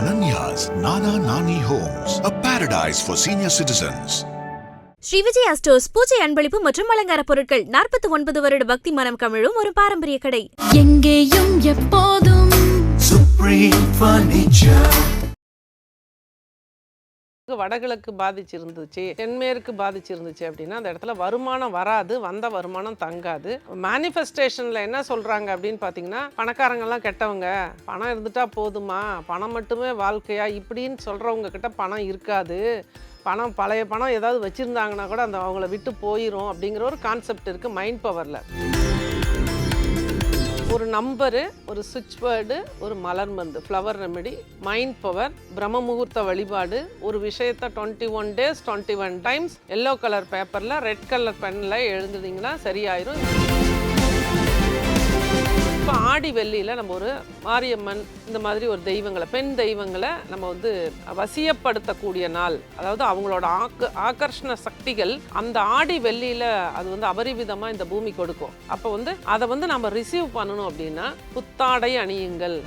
Ananya's Nana Nani Homes, a paradise for senior citizens. Sri Vijaya stores பூஜை அன்பளிப்பு மற்றும் அலங்கார பொருட்கள் நாற்பத்தி ஒன்பது வருட பக்தி மனம் கமிழும் ஒரு பாரம்பரிய கடை எங்கேயும் எப்போதும் வடகிழக்கு பாதிச்சு இருந்துச்சு பாதிச்சிருந்துச்சு. தென்மேற்கு பாதிச்சிருந்துச்சு அப்படின்னா அந்த இடத்துல வருமானம் வராது வந்த வருமானம் தங்காது. மேனிஃபெஸ்டேஷனில் என்ன சொல்கிறாங்க அப்படின்னு பார்த்தீங்கன்னா பணக்காரங்கெல்லாம் கெட்டவங்க பணம் இருந்துட்டா போதுமா? பணம் மட்டுமே வாழ்க்கையா? இப்படின்னு சொல்கிறவங்க கிட்ட பணம் இருக்காது. பணம் பழைய பணம் ஏதாவது வச்சுருந்தாங்கன்னா கூட அந்த அவங்கள விட்டு போயிடும் அப்படிங்கிற ஒரு கான்செப்ட் இருக்குது மைண்ட் பவரில் ஒரு நம்பரு ஒரு சுவிட்ச் வேர்டு ஒரு மலர் மருந்து ஃப்ளவர் ரெமெடி மைண்ட் பவர் பிரம்ம முகூர்த்த வழிபாடு ஒரு விஷயத்த twenty one days twenty one times yellow colour பேப்பரில் ரெட் கலர் பென்னில் எழுதுனீங்கன்னா சரியாயிரும். இப்போ ஆடி வெள்ளியில் நம்ம ஒரு மாரியம்மன் இந்த மாதிரி ஒரு தெய்வங்களை பெண் தெய்வங்களை நம்ம வந்து வசியப்படுத்தக்கூடிய நாள். அதாவது அவங்களோட ஆக்க ஆகர்ஷண சக்திகள் அந்த ஆடி வெள்ளியில் அது வந்து அபரிவிதமாக இந்த பூமி கொடுக்கும். அப்போ வந்து அதை வந்து நம்ம ரிசீவ் பண்ணணும் அப்படின்னா புத்தாடை அணியுங்கள்.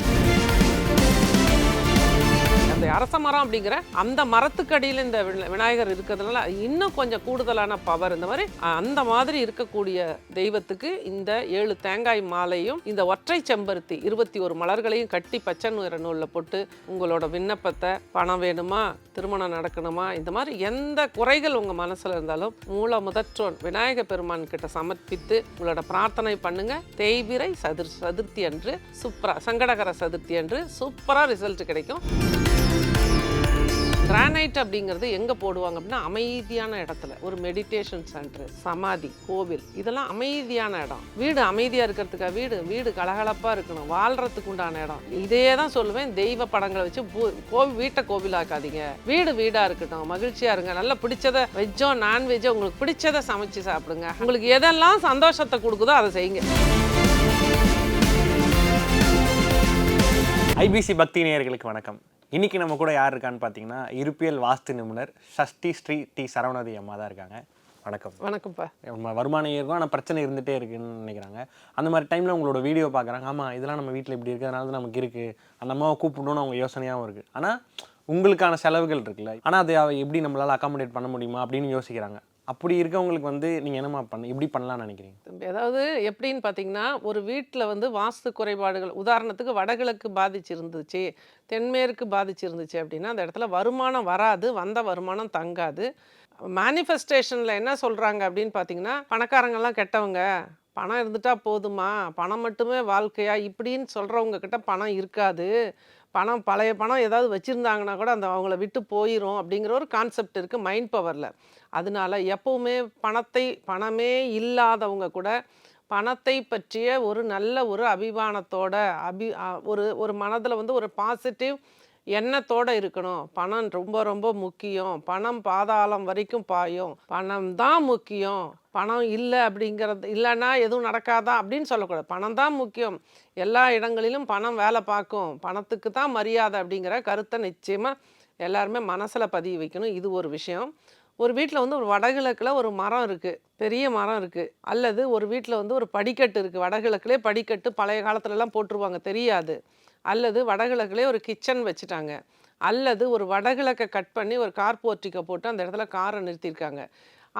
அந்த அரச மரம் அப்படிங்கிற அந்த மரத்துக்கு அடியில் இந்த விநாயகர் இருக்கிறதுனால இன்னும் கொஞ்சம் கூடுதலான பவர் இந்த மாதிரி அந்த மாதிரி இருக்கக்கூடிய தெய்வத்துக்கு இந்த ஏழு தேங்காய் மாலையும் இந்த ஒற்றை செம்பருத்தி இருபத்தி ஒரு மலர்களையும் கட்டி பச்சை நிற நூலில் போட்டு உங்களோட விண்ணப்பத்தை பணம் வேணுமா திருமணம் நடக்கணுமா இந்த மாதிரி எந்த குறைகள் உங்கள் மனசில் இருந்தாலும் மூல முதற்றோன் விநாயக பெருமான் கிட்ட சமர்ப்பித்து உங்களோட பிரார்த்தனை பண்ணுங்க. தேய்பிரை சதுர் சதுர்த்தி அன்று சூப்பராக சங்கடகர சதுர்த்தி அன்று சூப்பராக ரிசல்ட் கிடைக்கும். கிரானைட் அப்படிங்கிறது எங்கே போடுவாங்க அப்படின்னா அமைதியான இடத்துல. ஒரு மெடிடேஷன் சென்டர் சமாதி கோவில். இதெல்லாம் அமைதியான இடம். வீடு அமைதியாக இருக்கிறதுக்கா? வீடு. வீடு கலகலப்பாக இருக்கணும். வாழ்கிறதுக்கு உண்டான இடம். இதே தான் சொல்லுவேன். தெய்வ படங்களை வச்சு கோவில் வீட்டை கோவிலாக்காதீங்க. வீடு வீடாக இருக்கட்டும். மகிழ்ச்சியாக இருங்க. நல்லா பிடிச்சதை வெஜ்ஜோ நான்வெஜ்ஜோ உங்களுக்கு பிடிச்சதை சமைச்சு சாப்பிடுங்க. உங்களுக்கு எதெல்லாம் சந்தோஷத்தை கொடுக்குதோ அதை செய்யுங்க. ஐபிசி பக்தி நேயர்களுக்கு வணக்கம். இன்னைக்கு நம்ம கூட யார் இருக்கான்னு பார்த்தீங்கன்னா இருப்பியல் வாஸ்து நிபுணர் ஷஷ்டி ஸ்ரீ டி சரவணதி அம்மா தான் இருக்காங்க. வணக்கம். வணக்கம்ப்பா. நம்ம வருமானம் இருக்கும் ஆனால் பிரச்சனை இருந்துகிட்டே இருக்குன்னு நினைக்கிறாங்க. அந்த மாதிரி டைமில் உங்களோட வீடியோ பார்க்குறாங்க. ஆமாம் இதெல்லாம் நம்ம வீட்டில் இப்படி இருக்கிறதுனால தான் நமக்கு இருக்குது அந்த அம்மாவை கூப்பிடணும்னு அவங்க யோசனையாகவும் இருக்குது ஆனால் உங்களுக்கான செலவுகள் இருக்குல்ல. ஆனால் அதை எப்படி நம்மளால் அகாமடேட் பண்ண முடியுமா அப்படின்னு யோசிக்கிறாங்க. அப்படி இருக்கவங்களுக்கு வந்து நீங்கள் என்னம்மா பண்ண இப்படி பண்ணலாம்னு நினைக்கிறீங்க? தம்பி, அதாவது எப்படின்னு பார்த்தீங்கன்னா ஒரு வீட்டில் வந்து வாஸ்து குறைபாடுகள் உதாரணத்துக்கு வடகிழக்கு பாதிச்சிருந்துச்சு தென்மேற்கு பாதிச்சிருந்துச்சு அப்படின்னா அந்த இடத்துல வருமானம் வராது வந்த வருமானம் தங்காது. மேனிஃபெஸ்டேஷனில் என்ன சொல்கிறாங்க அப்படின்னு பார்த்தீங்கன்னா பணக்காரங்கெல்லாம் கெட்டவங்க பணம் இருந்துட்டா போதுமா? பணம் மட்டுமே வாழ்க்கையா? இப்படின்னு சொல்கிறவங்க கிட்ட பணம் இருக்காது. பணம் பழைய பணம் ஏதாவது வச்சுருந்தாங்கன்னா கூட அந்த அவங்கள விட்டு போயிடும் அப்படிங்கிற ஒரு கான்செப்ட் இருக்குது மைண்ட் பவரில் அதனால எப்போவுமே பணத்தை பணமே இல்லாதவங்க கூட பணத்தை பற்றிய ஒரு நல்ல ஒரு அபிமானத்தோட அபி ஒரு ஒரு மனதில் வந்து ஒரு பாசிட்டிவ் எண்ணத்தோடு இருக்கணும். பணம் ரொம்ப ரொம்ப முக்கியம். பணம் பாதாளம் வரைக்கும் பாயும். பணம் தான் முக்கியம். பணம் இல்லை அப்படிங்கிறது இல்லைன்னா எதுவும் நடக்காதா அப்படின்னு சொல்லக்கூடாது. பணம் தான் முக்கியம். எல்லா இடங்களிலும் பணம் வேலை பார்க்கும். பணத்துக்கு தான் மரியாதை அப்படிங்கிற கருத்தை நிச்சயமாக எல்லாருமே மனசில் பதிய வைக்கணும். இது ஒரு விஷயம். ஒரு வீட்டில் வந்து ஒரு வடகிழக்கில் ஒரு மரம் இருக்குது பெரிய மரம் இருக்குது அல்லது ஒரு வீட்டில் வந்து ஒரு படிக்கட்டு இருக்குது வடகிழக்குலே படிக்கட்டு பழைய காலத்துலலாம் போட்டுருவாங்க. தெரியாது. அல்லது வடகிழக்குலேயே ஒரு கிச்சன் வச்சுட்டாங்க. அல்லது ஒரு வடகிழக்கை கட் பண்ணி ஒரு கார் போர்ட்டிக்கை போட்டு அந்த இடத்துல காரை நிறுத்தியிருக்காங்க.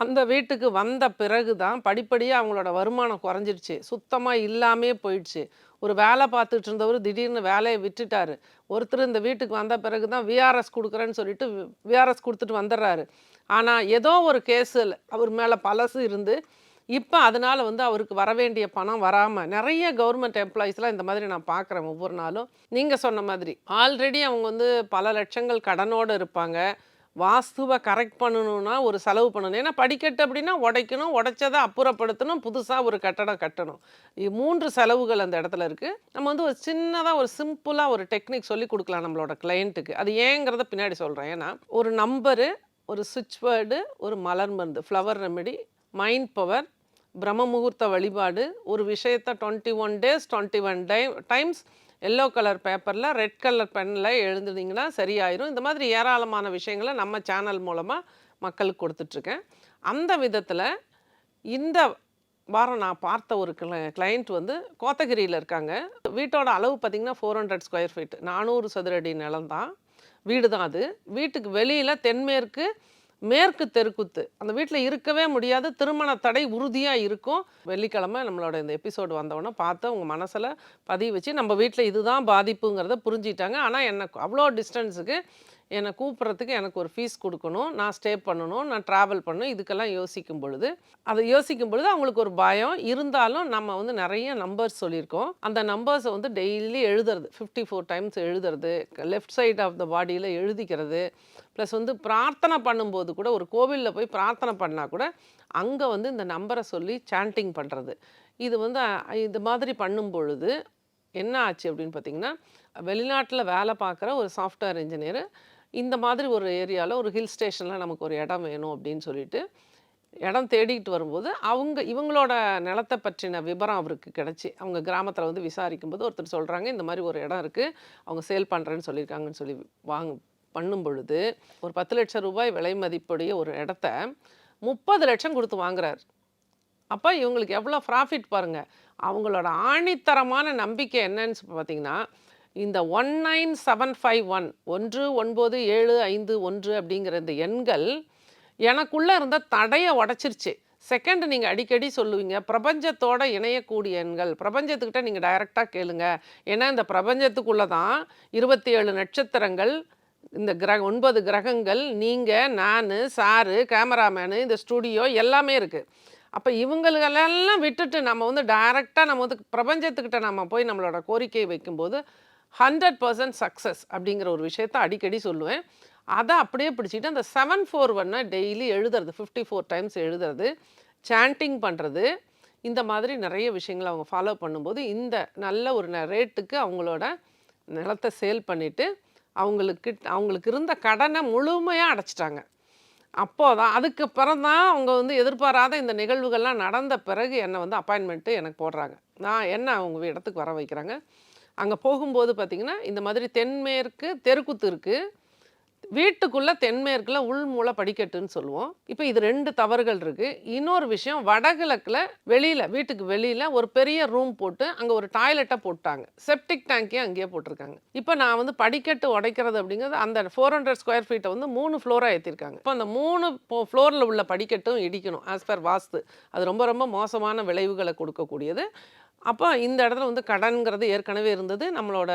அந்த வீட்டுக்கு வந்த பிறகு தான் படிப்படியாக அவங்களோட வருமானம் குறைஞ்சிருச்சு. சுத்தமாக இல்லாமே போயிடுச்சு. ஒரு வேலை பார்த்துட்டு இருந்தவர் திடீர்னு வேலையை விட்டுட்டாரு. ஒருத்தர் இந்த வீட்டுக்கு வந்த பிறகு தான் விஆர்எஸ் கொடுக்குறேன்னு சொல்லிட்டு விஆர்எஸ் கொடுத்துட்டு வந்துடுறாரு. ஆனால் ஏதோ ஒரு கேஸில் அவர் மேலே பழசு இருந்து இப்போ அதனால் வந்து அவருக்கு வர வேண்டிய பணம் வராமல் நிறைய கவர்மெண்ட் எம்ப்ளாயீஸ்லாம் இந்த மாதிரி நான் பார்க்குறேன் ஒவ்வொரு நாளும். நீங்கள் சொன்ன மாதிரி ஆல்ரெடி அவங்க வந்து பல லட்சங்கள் கடனோடு இருப்பாங்க. வாஸ்துவை கரெக்ட் பண்ணணும்னா ஒரு செலவு பண்ணணும். ஏன்னா படிக்கட்டு அப்படின்னா உடைக்கணும் உடைச்சதை அப்புறப்படுத்தணும் புதுசாக ஒரு கட்டடம் கட்டணும். மூன்று செலவுகள் அந்த இடத்துல இருக்குது நம்ம வந்து ஒரு சின்னதாக ஒரு சிம்பிளாக ஒரு டெக்னிக் சொல்லி கொடுக்கலாம் நம்மளோட கிளையண்ட்டுக்கு அது ஏங்கிறத பின்னாடி சொல்கிறேன் ஏன்னா ஒரு நம்பரு ஒரு சுவிட்ச் வேர்டு ஒரு மலர் மருந்து ஃப்ளவர் ரெமெடி மைண்ட் பவர் பிரம்ம முகூர்த்த வழிபாடு ஒரு விஷயத்தை twenty one days twenty one tie times yellow colour பேப்பரில் ரெட் கலர் பென்னில் எழுதுனீங்கன்னா சரியாயிரும். இந்த மாதிரி ஏராளமான விஷயங்களை நம்ம சேனல் மூலமாக மக்களுக்கு கொடுத்துட்ருக்கேன். அந்த விதத்தில் இந்த வாரம் நான் பார்த்த ஒரு கிளைண்ட் வந்து கோத்தகிரியில் இருக்காங்க. வீட்டோட அளவு பார்த்தீங்கன்னா ஃபோர் ஹண்ட்ரட் ஸ்கொயர் ஃபீட் நானூறு சதுரடி நிலம் தான் வீடு தான் அது. வீட்டுக்கு வெளியில் தென்மேற்கு மேற்கு தெருக்குத்து. அந்த வீட்டில் இருக்கவே முடியாது. திருமண தடை உறுதியாக இருக்கும். வெள்ளிக்கிழமை நம்மளோட இந்த எபிசோடு வந்தவொடனே பார்த்து அவங்க மனசில் பதிவு வச்சு நம்ம வீட்டில் இதுதான் பாதிப்புங்கிறத புரிஞ்சிட்டாங்க. ஆனால் என்ன அவ்வளோ டிஸ்டன்ஸுக்கு என்னை கூப்பிட்றதுக்கு எனக்கு ஒரு ஃபீஸ் கொடுக்கணும் நான் ஸ்டே பண்ணணும் நான் ட்ராவல் பண்ணணும் இதுக்கெல்லாம் யோசிக்கும் பொழுது. அதை யோசிக்கும் பொழுது அவங்களுக்கு ஒரு பயம். இருந்தாலும் நம்ம வந்து நிறைய நம்பர்ஸ் சொல்லியிருக்கோம். அந்த நம்பர்ஸை வந்து டெய்லி எழுதுறது. ஃபிஃப்டி ஃபோர் டைம்ஸ் எழுதுறது லெஃப்ட் சைட் ஆஃப் த பாடியில் எழுதிக்கிறது. ப்ளஸ் வந்து பிரார்த்தனை பண்ணும்போது கூட ஒரு கோவிலில் போய் பிரார்த்தனை பண்ணால் கூட அங்கே வந்து இந்த நம்பரை சொல்லி சாண்டிங் பண்ணுறது இது வந்து இது மாதிரி பண்ணும் பொழுது என்ன ஆச்சு அப்படின்னு பார்த்தீங்கன்னா வெளிநாட்டில் வேலை பார்க்குற ஒரு சாஃப்ட்வேர் இன்ஜினியர் இந்த மாதிரி ஒரு ஏரியாவில் ஒரு ஹில் ஸ்டேஷனில் நமக்கு ஒரு இடம் வேணும் அப்படின்னு சொல்லிட்டு இடம் தேடிக்கிட்டு வரும்போது அவங்க இவங்களோட நிலத்தை பற்றின விவரம் அவருக்கு கிடச்சி. அவங்க கிராமத்தில் வந்து விசாரிக்கும்போது ஒருத்தர் சொல்கிறாங்க இந்த மாதிரி ஒரு இடம் இருக்குது அவங்க சேல் பண்ணுறேன்னு சொல்லியிருக்காங்கன்னு சொல்லி வாங்க பண்ணும் பொழுது ஒரு பத்து லட்சம் ரூபாய் விலை மதிப்புடைய ஒரு இடத்த முப்பது லட்சம் கொடுத்து வாங்குறார். அப்போ இவங்களுக்கு எவ்வளோ ப்ராஃபிட் பாருங்கள் அவங்களோட ஆணித்தரமான நம்பிக்கை என்னன்னு பார்த்தீங்கன்னா இந்த one nine seven five one ஒன்று ஒன்பது ஏழு ஐந்து ஒன்று அப்படிங்கிற இந்த எண்கள் எனக்குள்ளே இருந்த தடையை உடச்சிருச்சு. செகண்ட் நீங்கள் அடிக்கடி சொல்லுவீங்க பிரபஞ்சத்தோட இணையக்கூடிய எண்கள். பிரபஞ்சத்துக்கிட்ட நீங்கள் டைரெக்டாக கேளுங்க. ஏன்னா இந்த பிரபஞ்சத்துக்குள்ளே தான் இருபத்தி ஏழு நட்சத்திரங்கள் இந்த கிரக ஒன்பது கிரகங்கள் நீங்கள் நான் சாரு கேமராமேனு இந்த ஸ்டுடியோ எல்லாமே இருக்குது அப்போ இவங்களெல்லாம் விட்டுட்டு நம்ம வந்து டைரெக்டாக நம்ம வந்து பிரபஞ்சத்துக்கிட்ட நம்ம போய் நம்மளோட கோரிக்கையை வைக்கும்போது ஹண்ட்ரட் பர்சன்ட் சக்ஸஸ் அப்படிங்கிற ஒரு விஷயத்த அடிக்கடி சொல்லுவேன். அதை அப்படியே பிடிச்சிட்டு அந்த செவன் ஃபோர் ஒன்னை டெய்லி எழுதுறது ஃபிஃப்டி ஃபோர் டைம்ஸ் எழுதுறது சாண்டிங் பண்ணுறது இந்த மாதிரி நிறைய விஷயங்களை அவங்க ஃபாலோ பண்ணும்போது இந்த நல்ல ஒரு ரேட்டுக்கு அவங்களோட நிலத்தை சேல் பண்ணிவிட்டு அவங்களுக்கு அவங்களுக்கு இருந்த கடனை முழுமையாக அடைச்சிட்டாங்க. அப்போதான் அதுக்கு பிறந்தான் அவங்க வந்து எதிர்பாராத இந்த நிகழ்வுகள்லாம் நடந்த பிறகு என்னை வந்து அப்பாயின்மெண்ட்டு எனக்கு போடுறாங்க. நான் என்ன அவங்க இடத்துக்கு வர வைக்கிறாங்க? அங்கே போகும்போது பார்த்திங்கன்னா இந்த மாதிரி தென்மேற்கு தெருக்குத்து இருக்குது வீட்டுக்குள்ளே தென்மேற்கில் உள்மூல படிக்கட்டுன்னு சொல்லுவோம். இப்போ இது ரெண்டு தவறுகள் இருக்குது இன்னொரு விஷயம் வடகிழக்கில் வெளியில் வீட்டுக்கு வெளியில் ஒரு பெரிய ரூம் போட்டு அங்கே ஒரு டாய்லெட்டை போட்டாங்க. செப்டிக் டேங்கையும் அங்கேயே போட்டிருக்காங்க. இப்போ நான் வந்து படிக்கட்டு உடைக்கிறது அப்படிங்கிறது அந்த ஃபோர் ஹண்ட்ரட் ஸ்கொயர் ஃபீட்டை வந்து மூணு ஃப்ளோராக ஏற்றிருக்காங்க இப்போ அந்த மூணு ஃப்ளோரில் உள்ள படிக்கட்டும் இடிக்கணும் ஆஸ் பர் வாஸ்து. அது ரொம்ப ரொம்ப மோசமான விளைவுகளை கொடுக்கக்கூடியது. அப்போ இந்த இடத்துல வந்து கடன்கிறது ஏற்கனவே இருந்தது. நம்மளோட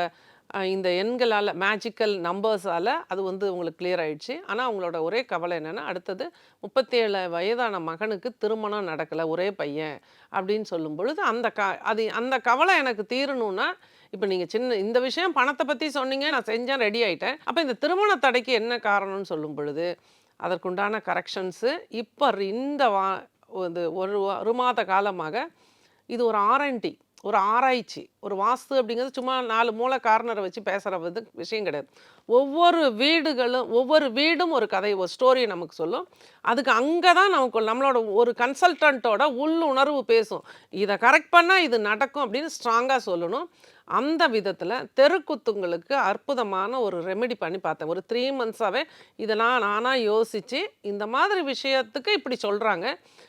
இந்த எண்களால் மேஜிக்கல் நம்பர்ஸால் அது வந்து உங்களுக்கு கிளியர் ஆயிடுச்சு. ஆனால் அவங்களோட ஒரே கவலை என்னென்னா அடுத்தது முப்பத்தேழு வயதான மகனுக்கு திருமணம் நடக்கலை ஒரே பையன் அப்படின்னு சொல்லும் பொழுது அந்த க அது அந்த கவலை எனக்கு தீரணும்னா இப்போ நீங்கள் சின்ன இந்த விஷயம் பணத்தை பற்றி சொன்னீங்க நான் செஞ்சேன் ரெடி ஆகிட்டேன் அப்போ இந்த திருமண தடைக்கு என்ன காரணம்னு சொல்லும் பொழுது அதற்குண்டான கரெக்ஷன்ஸு இப்போ இந்த வா இது ஒரு ஒரு மாத காலமாக இது ஒரு ஆர்என்டி ஒரு ஆராய்ச்சி ஒரு வாஸ்து அப்படிங்கிறது சும்மா நாலு மூளை கார்னரை வச்சு பேசுகிறது விஷயம் கிடையாது. ஒவ்வொரு வீடுகளும் ஒவ்வொரு வீடும் ஒரு கதை ஒரு ஸ்டோரியை நமக்கு சொல்லும். அதுக்கு அங்கே தான் நமக்கு நம்மளோட ஒரு கன்சல்டண்ட்டோட உள்ளுணர்வு பேசும். இதை கரெக்ட் பண்ணால் இது நடக்கும் அப்படின்னு ஸ்ட்ராங்காக சொல்லணும். அந்த விதத்தில் தெருக்குத்துங்களுக்கு அற்புதமான ஒரு ரெமெடி பண்ணி பார்த்தேன். ஒரு த்ரீ மந்த்ஸாகவே இதை நான் நானாக யோசித்து இந்த மாதிரி விஷயத்துக்கு இப்படி சொல்கிறாங்க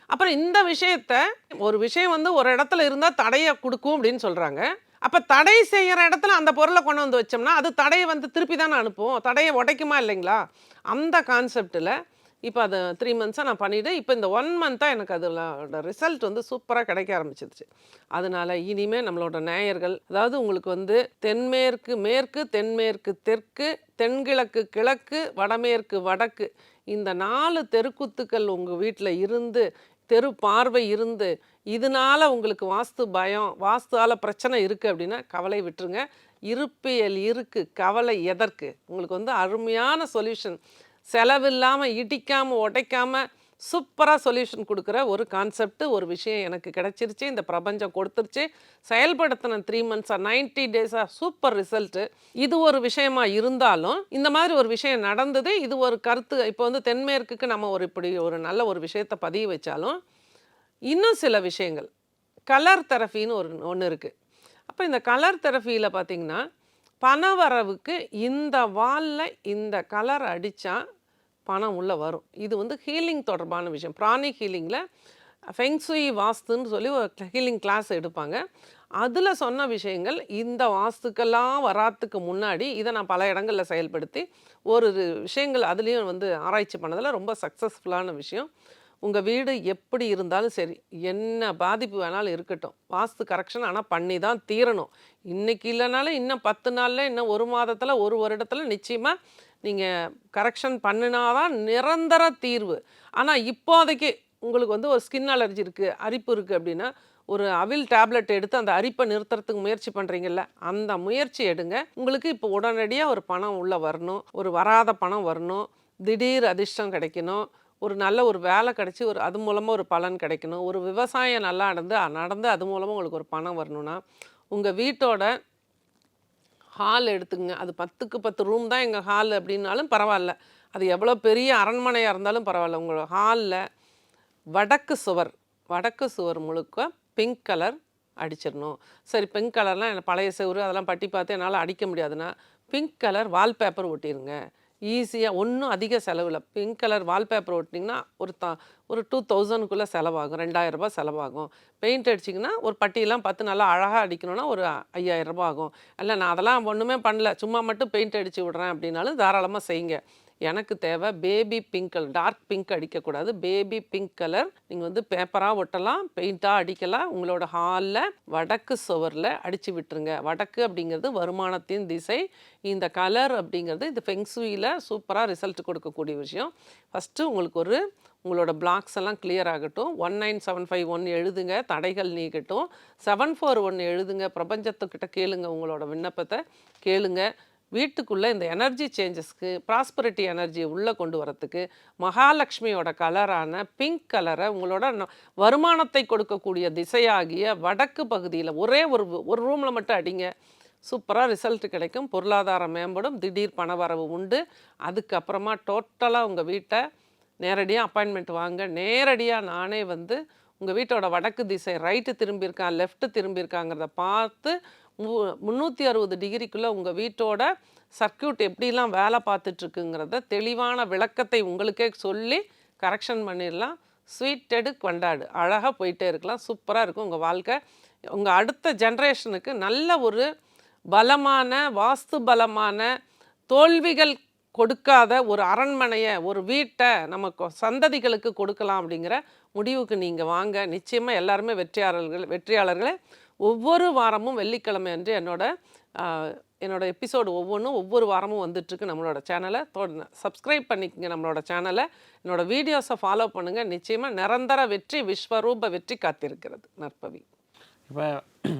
அப்புறம் இந்த விஷயத்த ஒரு விஷயம் வந்து ஒரு இடத்துல இருந்தால் தடையை கொடுக்கும் அப்படின்னு சொல்கிறாங்க அப்போ தடை செய்கிற இடத்துல அந்த பொருளை கொண்டு வந்து வச்சோம்னா அது தடையை வந்து திருப்பி தானே அனுப்புவோம் தடையை உடைக்குமா இல்லைங்களா? அந்த கான்செப்டில் இப்போ அது த்ரீ மந்த்ஸாக நான் பண்ணிவிட்டு இப்போ இந்த ஒன் மந்த்தாக எனக்கு அதில் ரிசல்ட் வந்து சூப்பராக கிடைக்க ஆரம்பிச்சிருச்சு. அதனால் இனிமேல் நம்மளோட நேயர்கள் அதாவது உங்களுக்கு வந்து தென்மேற்கு மேற்கு தென்மேற்கு தெற்கு தென்கிழக்கு கிழக்கு வடமேற்கு வடக்கு இந்த நாலு தெருக்குத்துக்கள் உங்கள் வீட்டில் இருந்து தெரு பார்வை இருந்து இதனால உங்களுக்கு வாஸ்து பயம் வாஸ்துவால் பிரச்சனை இருக்குது அப்படின்னா கவலை விட்டுருங்க. இருப்பியல் இருக்குது கவலை எதற்கு? உங்களுக்கு வந்து அருமையான சொல்யூஷன் செலவில்லாமல் இடிக்காமல் உடைக்காமல் சூப்பராக சொல்யூஷன் கொடுக்குற ஒரு கான்செப்ட் ஒரு விஷயம் எனக்கு கிடச்சிருச்சு இந்த பிரபஞ்சம் கொடுத்துருச்சு. செயல்படுத்தின த்ரீ மந்த்ஸாக நைன்டி டேஸாக சூப்பர் ரிசல்ட்டு இது ஒரு விஷயமா இருந்தாலும் இந்த மாதிரி ஒரு விஷயம் நடந்தது இது ஒரு கருத்து இப்போ வந்து தென்மேற்குக்கு நம்ம ஒரு இப்படி ஒரு நல்ல ஒரு விஷயத்தை பதிய வச்சாலும் இன்னும் சில விஷயங்கள். கலர் தெரஃபின்னு ஒரு ஒன்று இருக்குது அப்போ இந்த கலர் தெரஃபியில் பார்த்தீங்கன்னா பணவரவுக்கு இந்த வாலில் இந்த கலர் அடித்தா பணம் உள்ளே வரும். இது வந்து ஹீலிங் தொடர்பான விஷயம். பிராணி ஹீலிங்கில் ஃபெங்சுயி வாஸ்துன்னு சொல்லி ஒரு ஹீலிங் கிளாஸ் எடுப்பாங்க. அதில் சொன்ன விஷயங்கள் இந்த வாஸ்துக்கெல்லாம் வராத்துக்கு முன்னாடி இதை நான் பல இடங்களில் செயல்படுத்தி ஒரு விஷயங்கள் அதுலேயும் வந்து ஆராய்ச்சி பண்ணதில் ரொம்ப சக்ஸஸ்ஃபுல்லான விஷயம். உங்கள் வீடு எப்படி இருந்தாலும் சரி என்ன பாதிப்பு வேணாலும் இருக்கட்டும். வாஸ்து கரெக்ஷன் ஆனால் பண்ணி தான் தீரணும். இன்னைக்கு இல்லைனாலும் இன்னும் பத்து நாளில் இன்னும் ஒரு மாதத்தில் ஒரு வருடத்தில் நிச்சயமாக நீங்கள் கரெக்ஷன் பண்ணினாதான் நிரந்தர தீர்வு. ஆனால் இப்போதைக்கு உங்களுக்கு வந்து ஒரு ஸ்கின் அலர்ஜி இருக்குது அரிப்பு இருக்குது அப்படின்னா ஒரு அவில் டேப்லெட் எடுத்து அந்த அரிப்பை நிறுத்துறதுக்கு முயற்சி பண்ணுறீங்கல்ல அந்த முயற்சி எடுங்க. உங்களுக்கு இப்போ உடனடியாக ஒரு பணம் உள்ளே வரணும் ஒரு வராத பணம் வரணும் திடீர் அதிர்ஷ்டம் கிடைக்கணும். ஒரு நல்ல ஒரு வேலை கிடச்சி ஒரு அது மூலமாக ஒரு பலன் கிடைக்கணும். ஒரு விவசாயம் நல்லா நடந்து நடந்து அது மூலமாக உங்களுக்கு ஒரு பணம் வரணும்னா உங்கள் வீட்டோட ஹால் எடுத்துங்க அது பத்துக்கு பத்து ரூம் தான் எங்கள் ஹால் அப்படின்னாலும் பரவாயில்ல. அது எவ்வளோ பெரிய அரண்மனையாக இருந்தாலும் பரவாயில்ல. உங்களோட ஹாலில் வடக்கு சுவர் வடக்கு சுவர் முழுக்க பிங்க் கலர் அடிச்சிடணும். சரி பிங்க் கலர்லாம் எனக்கு பழைய சுவர் அதெல்லாம் பட்டி பார்த்து என்னால் அடிக்க முடியாதுன்னா பிங்க் கலர் வால்பேப்பர் ஒட்டிடுங்க ஈஸியாக ஒன்றும் அதிக செலவில் பிங்க் கலர் வால்பேப்பர் ஓட்டினீங்கன்னா ஒரு த ஒரு டூ தௌசண்ட்குள்ளே செலவாகும். ரெண்டாயிரரூபா செலவாகும். பெயிண்ட் அடிச்சிங்கன்னா ஒரு பட்டியெல்லாம் பார்த்து நல்லா அழகாக அடிக்கணும்னா ஒரு ஐயாயிரம் ஆகும். இல்லை நான் அதெல்லாம் ஒன்றுமே பண்ணல. சும்மா மட்டும் பெயிண்ட் அடித்து விட்றேன் அப்படின்னாலும் தாராளமாக செய்யுங்க. எனக்கு தேவை baby pink colour dark pink அடிக்கக்கூடாது. பேபி பிங்க் கலர் நீங்கள் வந்து பேப்பராக ஒட்டலாம் பெயிண்ட்டாக அடிக்கலாம். உங்களோட ஹாலில் வடக்கு சுவரில் அடித்து விட்டுருங்க. வடக்கு அப்படிங்கிறது வருமானத்தின் திசை. இந்த கலர் அப்படிங்கிறது இந்த ஃபெங்சுயில் சூப்பராக ரிசல்ட் கொடுக்கக்கூடிய விஷயம். ஃபஸ்ட்டு உங்களுக்கு ஒரு உங்களோட பிளாக்ஸ் எல்லாம் கிளியர் ஆகட்டும். One nine seven five one எழுதுங்க தடைகள் நீக்கட்டும். செவன் ஃபோர் ஒன் எழுதுங்க பிரபஞ்சத்துக்கிட்ட கேளுங்க உங்களோட விண்ணப்பத்தை. கேளுங்க. வீட்டுக்குள்ளே இந்த எனர்ஜி சேஞ்சஸ்க்கு ப்ராஸ்பரிட்டி எனர்ஜியை உள்ளே கொண்டு வரத்துக்கு மகாலட்சுமியோட கலரான பிங்க் கலரை உங்களோட ந- வருமானத்தை கொடுக்கக்கூடிய திசையாகிய வடக்கு பகுதியில் ஒரே ஒரு ஒரு ரூமில் மட்டும் அடிங்க. சூப்பராக ரிசல்ட் கிடைக்கும். பொருளாதாரம் மேம்படும். திடீர் பணவரவு உண்டு. அதுக்கப்புறமா டோட்டலாக உங்கள் வீட்டை நேரடியாக அப்பாயின்மெண்ட் வாங்க. நேரடியாக நானே வந்து உங்கள் வீட்டோட வடக்கு திசை ரைட்டு திரும்பியிருக்கான் லெஃப்ட்டு திரும்பியிருக்காங்கிறத பார்த்து முந்நூற்றி அறுபது டிகிரிக்குள்ளே உங்கள் வீட்டோட சர்க்கியூட் எப்படிலாம் வேலை பார்த்துட்ருக்குங்கிறத தெளிவான விளக்கத்தை உங்களுக்கே சொல்லி கரெக்ஷன் பண்ணிடலாம். ஸ்வீட்டடு கொண்டாடு. அழகாக போயிட்டே இருக்கலாம். சூப்பராக இருக்கும் உங்கள் வாழ்க்கை. உங்கள் அடுத்த ஜென்ரேஷனுக்கு நல்ல ஒரு பலமான வாஸ்து பலமான தோல்விகள் கொடுக்காத ஒரு அரண்மனையை ஒரு வீட்டை நம்ம கொ- சந்ததிகளுக்கு கொடுக்கலாம் அப்படிங்கிற முடிவுக்கு நீங்கள் வாங்க. நிச்சயமாக எல்லாருமே வெற்றியாளர்கள் வெற்றியாளர்களே. ஒவ்வொரு வாரமும் வெள்ளிக்கிழமை அன்று என்னோட என்னோட எபிசோடு ஒவ்வொன்றும் ஒவ்வொரு வாரமும் வந்துட்டுருக்கு நம்மளோட சேனலை. சப்ஸ்கிரைப் பண்ணிக்கோங்க நம்மளோட சேனலை. என்னோட வீடியோஸை ஃபாலோ பண்ணுங்கள் நிச்சயமாக நிரந்தர வெற்றி விஸ்வரூப வெற்றி காத்திருக்கிறது. நற்பவி. இப்போ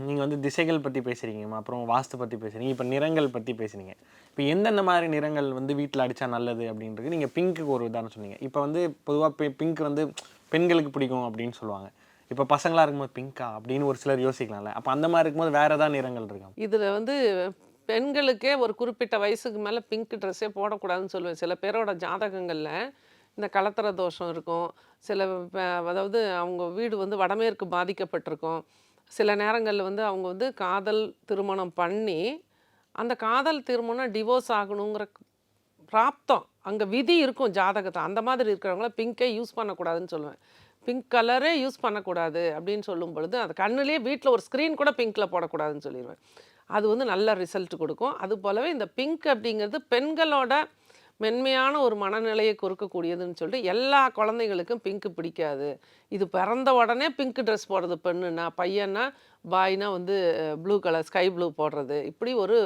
நீங்கள் வந்து திசைகள் பற்றி பேசுகிறீங்கம்மா அப்புறம் வாஸ்து பற்றி பேசுகிறீங்க இப்போ நிறங்கள் பற்றி பேசுனீங்க. இப்போ எந்தெந்த மாதிரி நிறங்கள் வந்து வீட்டில் அடித்தா நல்லது அப்படின்றது நீங்கள் பிங்க்குக்கு ஒரு உதாரணம் சொன்னீங்க. இப்போ வந்து பொதுவாக பிங்க் வந்து பெண்களுக்கு பிடிக்கும் அப்படின்னு சொல்லுவாங்க. இப்போ பசங்களாக இருக்கும்போது பிங்கா அப்படின்னு ஒரு சிலர் யோசிக்கலாம்ல. அப்போ அந்த மாதிரி இருக்கும்போது வேறு ஏதாவது நிறங்கள் இருக்கா? இதில் வந்து பெண்களுக்கே ஒரு குறிப்பிட்ட வயசுக்கு மேலே பிங்க் ட்ரெஸ்ஸே போடக்கூடாதுன்னு சொல்லுவேன். சில பேரோட ஜாதகங்களில் இந்த கலத்தர தோஷம் இருக்கும். சில அதாவது அவங்க வீடு வந்து வடமேற்கு பாதிக்கப்பட்டிருக்கும். சில நேரங்களில் வந்து அவங்க வந்து காதல் திருமணம் பண்ணி அந்த காதல் திருமணம் டிவோர்ஸ் ஆகணுங்கிற பிராப்தம் அங்கே விதி இருக்கும் ஜாதகத்தை அந்த மாதிரி இருக்கிறவங்கள பிங்கை யூஸ் பண்ணக்கூடாதுன்னு சொல்லுவேன். பிங்க் கலரே யூஸ் பண்ணக்கூடாது அப்படின்னு சொல்லும் பொழுது அந்த கண்ணுலேயே வீட்டில் ஒரு ஸ்க்ரீன் கூட பிங்க்கில் போடக்கூடாதுன்னு சொல்லிடுவேன் அது வந்து நல்ல ரிசல்ட் கொடுக்கும். அது போலவே இந்த பிங்க் அப்படிங்கிறது பெண்களோட மென்மையான ஒரு மனநிலையை கொடுக்கக்கூடியதுன்னு சொல்லிட்டு எல்லா குழந்தைங்களுக்கும் பிங்க் பிடிக்காது. இது பிறந்த உடனே பிங்க் ட்ரெஸ் போடுறது பெண்ணுன்னா பையன்னா பாய்னா வந்து ப்ளூ கலர் ஸ்கை ப்ளூ போடுறது. இப்படி ஒரு